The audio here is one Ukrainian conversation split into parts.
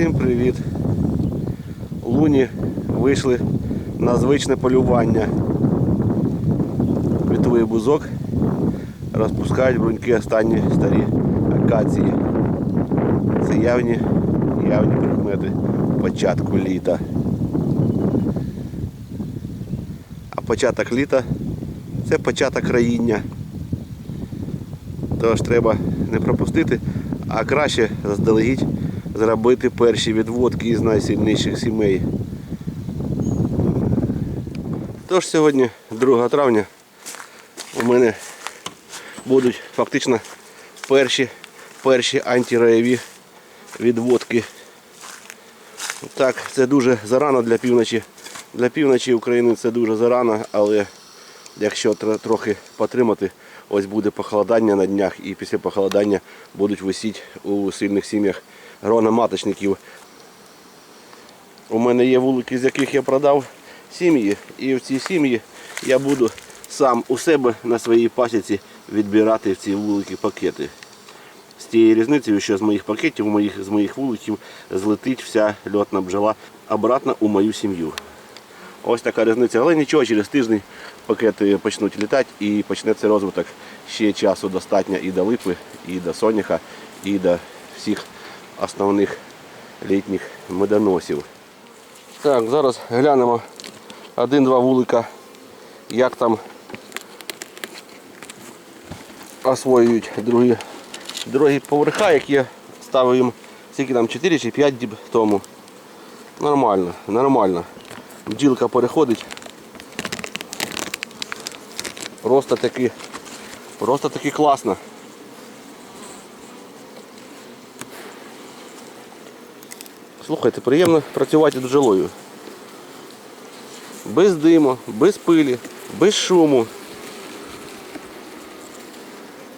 Всім привіт! Луні вийшли на звичне полювання. Вітовий бузок розпускають бруньки останні старі акації. Це явні, явні прикмети початку літа. А початок літа це початок раїння. Тож треба не пропустити, а краще заздалегідь зробити перші відводки із найсильніших сімей. Тож сьогодні, 2 травня, у мене будуть фактично перші, перші антираєві відводки. Так, це дуже зарано для півночі. Для півночі України це дуже зарано, але якщо трохи потримати, ось буде похолодання на днях і після похолодання будуть висіти у сильних сім'ях грона маточників. У мене є вулики, з яких я продав сім'ї, і в ці сім'ї я буду сам у себе на своїй пасіці відбирати в ці вулики пакети. З тією різницею, що з моїх пакетів, моїх, з моїх вуликів злетить вся льотна бджола обратно у мою сім'ю. Ось така різниця. Але нічого, через тиждень пакети почнуть літати і почнеться розвиток. Ще часу достатньо і до липи, і до соняха, і до всіх основних літніх медоносів. Так, зараз глянемо один-два вулика, як там освоюють другі, другі поверха, які я ставив їм скільки там 4 чи 5 діб тому. Нормально, нормально. Бджілка переходить. Просто таки, просто таки класно. Слухайте, приємно працювати з бджолою. Без диму, без пилі, без шуму.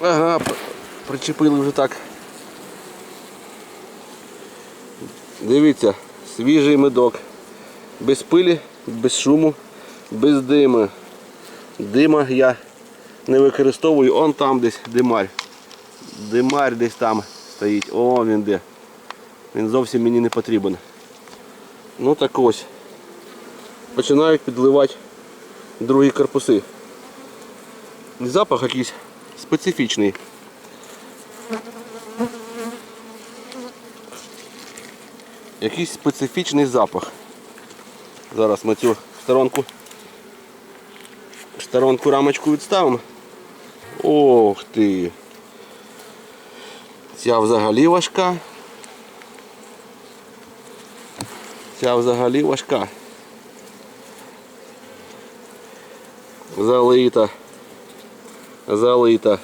Ага, причепили вже так. Дивіться, свіжий медок. Без пилі, без шуму, без диму. Дима я не використовую, он там десь димарь. Димарь десь там стоїть. О, він де. Він зовсім мені не потрібен. Ну так ось. Починають підливати другі корпуси. Запах якийсь специфічний. Якийсь специфічний запах. Зараз ми цю сторонку сторонку рамочку відставимо. Ох ти. Ця взагалі важка. Ця взагалі важка. Залита. Залита.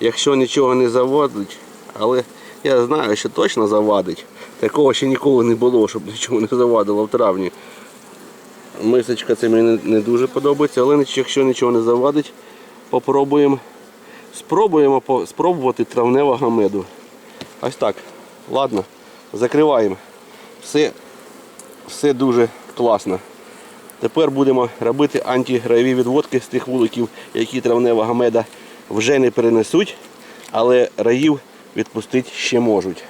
Якщо нічого не заводить, але я знаю, що точно завадить. Такого ще ніколи не було, щоб нічого не завадило в травні. Мисочка це мені не дуже подобається, але якщо нічого не завадить, попробуємо. Спробуємо спробувати травневого меду. Ось так. Ладно, закриваємо. Все, все дуже класно. Тепер будемо робити антиграєві відводки з тих вуликів, які травневого меда вже не перенесуть, але раїв відпустити ще можуть.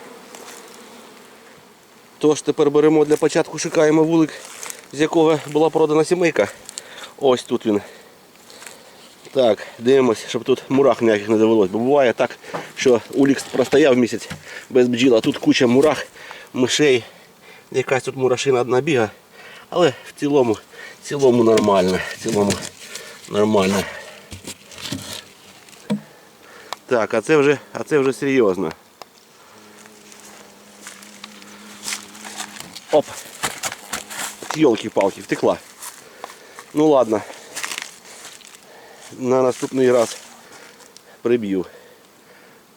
Тож тепер беремо для початку, шукаємо вулик, з якого була продана сімейка. Ось тут він. Так, дивимось, щоб тут мурах ніяких не довелось. Бо буває так, що улікс простояв місяць без бджіл, а тут куча мурах, мишей, якась тут мурашина одна біга. Але в цілому, в цілому нормально. В цілому нормально. Так, а це вже, а це вже серйозно. Оп. Йолки-палки, втекла. Ну ладно. На наступний раз приб'ю.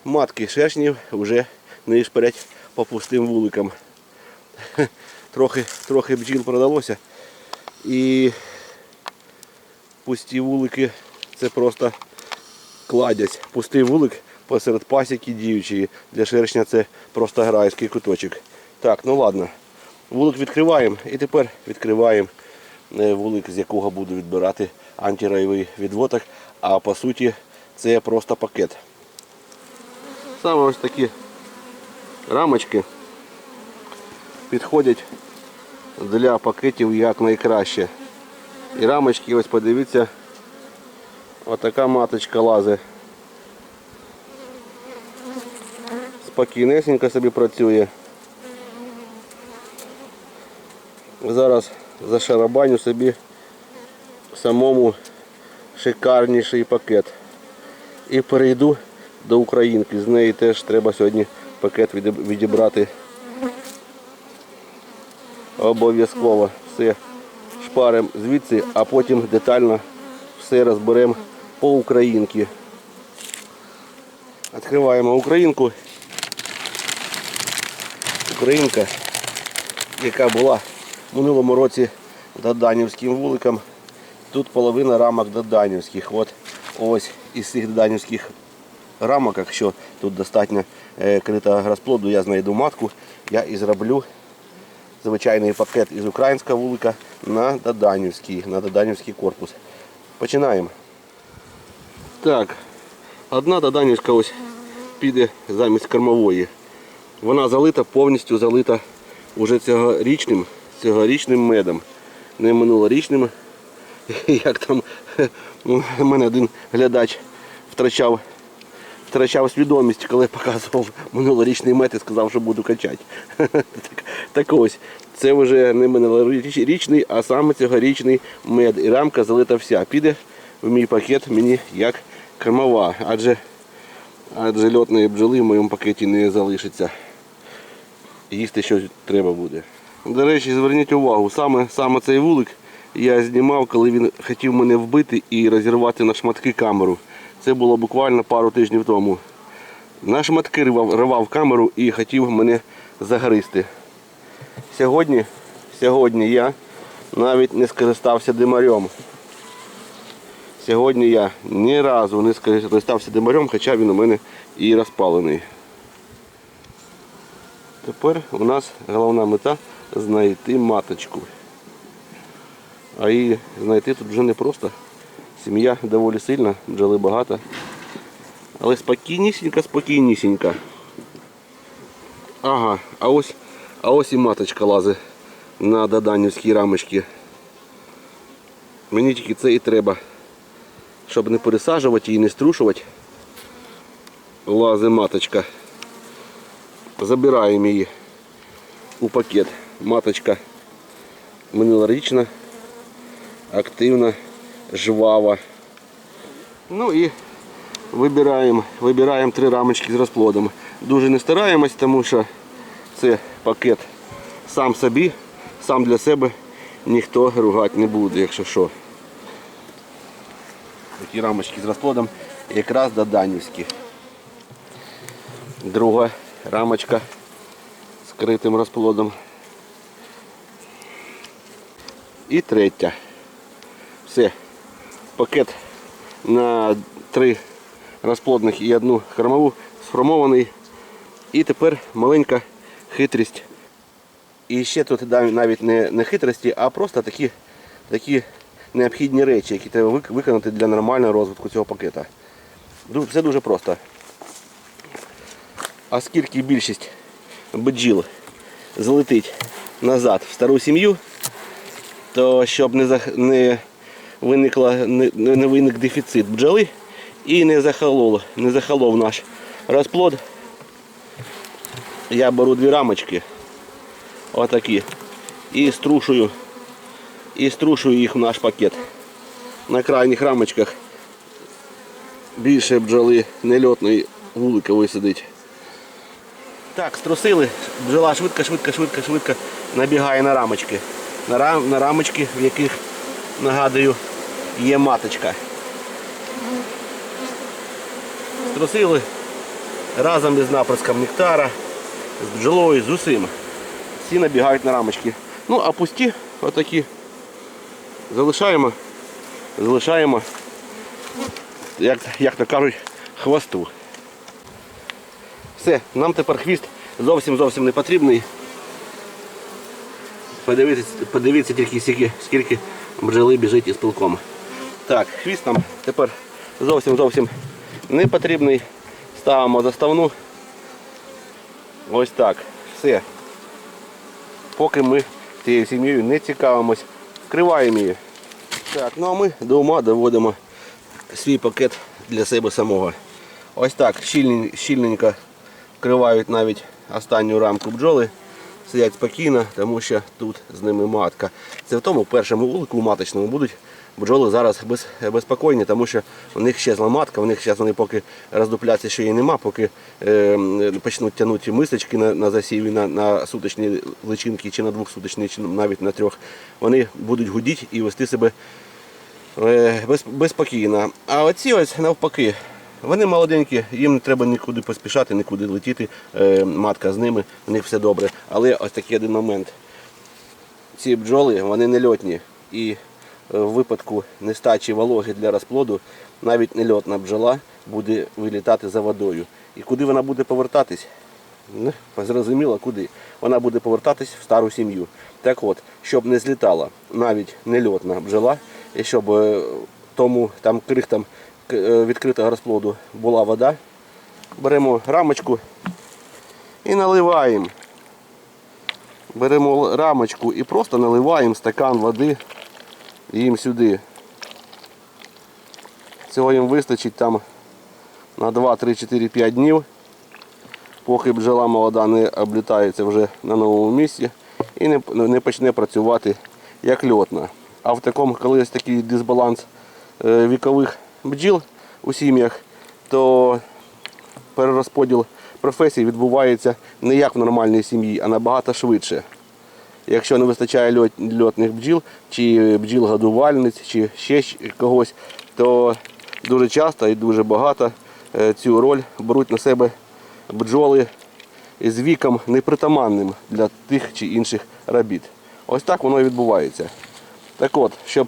Матки шершнів вже не шперять по пустим вуликам. Трохи, трохи бджіл продалося. І пусті вулики це просто кладять. Пустий вулик посеред пасіки діючої. Для шершня це просто грайський куточок. Так, ну ладно. Вулик відкриваємо і тепер відкриваємо е, вулик, з якого буду відбирати антирайовий відводок. А по суті це просто пакет. Саме ось такі рамочки підходять для пакетів як найкраще. І рамочки, ось подивіться, отака маточка лазить. Спокійнесенько собі працює. Зараз зашарабаню собі самому шикарніший пакет. І перейду до українки. З неї теж треба сьогодні пакет відібрати. Обов'язково все шпаримо звідси, а потім детально все розберемо по українки. Відкриваємо українку. Українка, яка була в минулому році доданівським вуликом. Тут половина рамок доданівських. От ось із цих доданівських рамок, якщо тут достатньо е, крита розплоду, я знайду матку, я і зроблю звичайний пакет із українського вулика на доданівський, на доданівський корпус. Починаємо. Так, одна доданівська ось піде замість кормової. Вона залита, повністю залита уже цьогорічним, цьогорічним медом. Не минулорічним. Як там у мене один глядач втрачав, втрачав свідомість, коли показував минулорічний мед і сказав, що буду качати. Так, так ось, це вже не минулорічний, а саме цьогорічний мед. І рамка залита вся. Піде в мій пакет мені як кормова. Адже, адже льотної бджоли в моєму пакеті не залишиться їсти щось треба буде. До речі, зверніть увагу, саме, саме цей вулик я знімав, коли він хотів мене вбити і розірвати на шматки камеру. Це було буквально пару тижнів тому. На шматки рвав, рвав камеру і хотів мене загризти. Сьогодні, сьогодні я навіть не скористався димарем. Сьогодні я ні разу не скористався димарем, хоча він у мене і розпалений. Тепер у нас головна мета знайти маточку. А її знайти тут вже не просто. Сім'я доволі сильна, бджоли багато. Але спокійнісінька, спокійнісінька. Ага, а ось, а ось і маточка лазить на доданівській рамочці. Мені тільки це і треба. Щоб не пересаджувати і не струшувати. Лазе маточка. Забираємо її у пакет. Маточка минулорічна, активна, жвава. Ну і вибираємо, вибираємо три рамочки з розплодом. Дуже не стараємось, тому що це пакет сам собі, сам для себе ніхто ругати не буде, якщо що. Такі рамочки з розплодом якраз доданівські. Друга рамочка з критим розплодом. І третя. Все. Пакет на три розплодних і одну кормову сформований. І тепер маленька хитрість. І ще тут навіть не, не хитрості, а просто такі, такі необхідні речі, які треба виконати для нормального розвитку цього пакета. Все дуже просто. Оскільки більшість бджіл залетить назад в стару сім'ю, то щоб не, не, виникла, не, виник дефіцит бджоли і не захолол, не захолов наш розплод, я беру дві рамочки, отакі, і струшую, і струшую їх в наш пакет. На крайніх рамочках більше бджоли нельотної вуликової сидить. Так, струсили, бджола швидко, швидко, швидко, швидко набігає на рамочки. На, рам, на рамочки, в яких, нагадую, є маточка. Струсили разом із наприском нектара, з бджолою, з усім. Всі набігають на рамочки. Ну, а пусті отакі залишаємо, залишаємо, як, як то кажуть, хвосту. Все, нам тепер хвіст зовсім зовсім не потрібний. Подивіться, подивіться тільки скільки, скільки бджоли біжить із пилком. Так, хвіст нам тепер зовсім зовсім не потрібний. Ставимо заставну. Ось так. Все. поки ми цією сім'єю не цікавимось, вкриваємо її. Так, ну а ми до ума доводимо свій пакет для себе самого. Ось так щільненько вкривають навіть останню рамку бджоли. Сидять спокійно, тому що тут з ними матка. Це в тому першому вулику маточному будуть бджоли зараз без, безпокійні, тому що у них ще матка, у них зараз вони поки роздупляться, що її нема, поки е, почнуть тягнути мисочки на, на засіві, на, на суточні личинки, чи на двохсуточні, чи навіть на трьох. Вони будуть гудіти і вести себе е, без, безпокійно. А оці ось навпаки, вони молоденькі, їм не треба нікуди поспішати, нікуди летіти. Е, матка з ними, у них все добре. Але ось такий один момент. Ці бджоли вони не льотні. І в випадку нестачі вологи для розплоду навіть нельотна бджола буде вилітати за водою. І куди вона буде повертатись? Зрозуміло, куди. Вона буде повертатись в стару сім'ю. Так от, щоб не злітала навіть нельотна бджола, і щоб е, тому там крихтам е, відкритого розплоду була вода, беремо рамочку і наливаємо. Беремо рамочку і просто наливаємо стакан води їм сюди. Цього їм вистачить там на 2, 3, 4, 5 днів поки бджола молода не облітається вже на новому місці і не, не почне працювати як льотна. А в такому, коли такий дисбаланс е, вікових бджіл у сім'ях, то перерозподіл професій відбувається не як в нормальній сім'ї, а набагато швидше. Якщо не вистачає льот- льотних бджіл, чи бджіл-годувальниць, чи ще когось, то дуже часто і дуже багато е, цю роль беруть на себе бджоли з віком непритаманним для тих чи інших робіт. Ось так воно і відбувається. Так от, щоб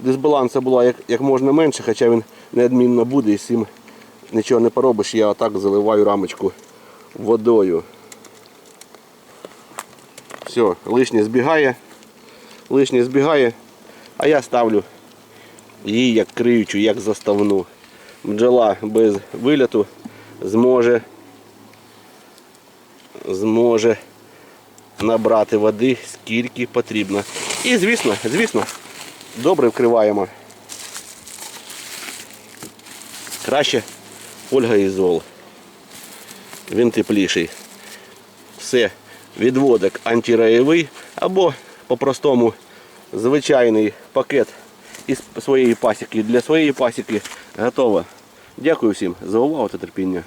дисбалансу було як, як можна менше, хоча він неодмінно буде, і з цим нічого не поробиш, я отак заливаю рамочку водою. Все, лишнє збігає, лишнє збігає, а я ставлю її як криючу, як заставну. Бджола без виліту зможе, зможе набрати води скільки потрібно. І звісно, звісно, добре вкриваємо. Краще Ольга Ізол. Він тепліший все, відводок антираєвий або по-простому звичайний пакет із своєї пасіки. Для своєї пасіки готово. Дякую всім за увагу та терпіння.